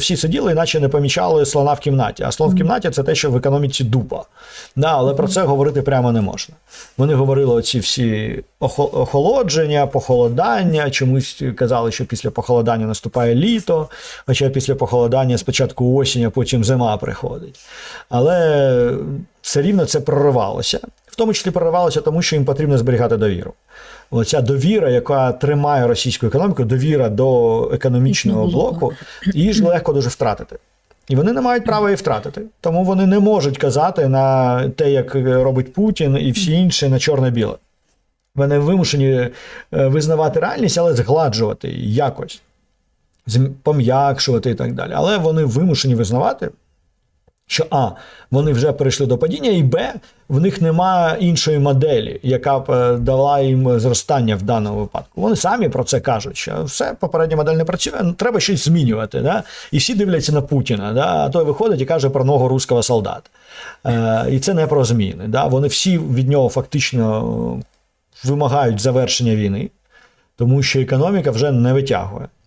Всі сиділи, іначе не помічали слона в кімнаті. А слон в кімнаті це те, що в економіці дупа. Да, але про це говорити прямо не можна. Вони говорили оці всі охолодження, похолодання. Чомусь казали, що після похолодання наступає літо, хоча після похолодання спочатку осінь, а потім зима приходить. Але все рівно це проривалося. Тому числі проривалося тому, що їм потрібно зберігати довіру. Оця довіра, яка тримає російську економіку, довіра до економічного блоку, її ж легко дуже втратити. І вони не мають права її втратити. Тому вони не можуть казати на те, як робить Путін і всі інші на чорне-біле. Вони вимушені е, визнавати реальність, але згладжувати її якось, пом'якшувати і так далі. Але вони вимушені визнавати, що А, вони вже перейшли до падіння, і Б, в них нема іншої моделі, яка б е, дала їм зростання в даному випадку. Вони самі про це кажуть, що все, попередня модель не працює, ну, треба щось змінювати. Да? І всі дивляться на Путіна, да? а той виходить і каже про ногу руського солдата. Е, і це не про зміни. Да? Вони всі від нього фактично е, вимагають завершення війни, тому що економіка вже не витягує.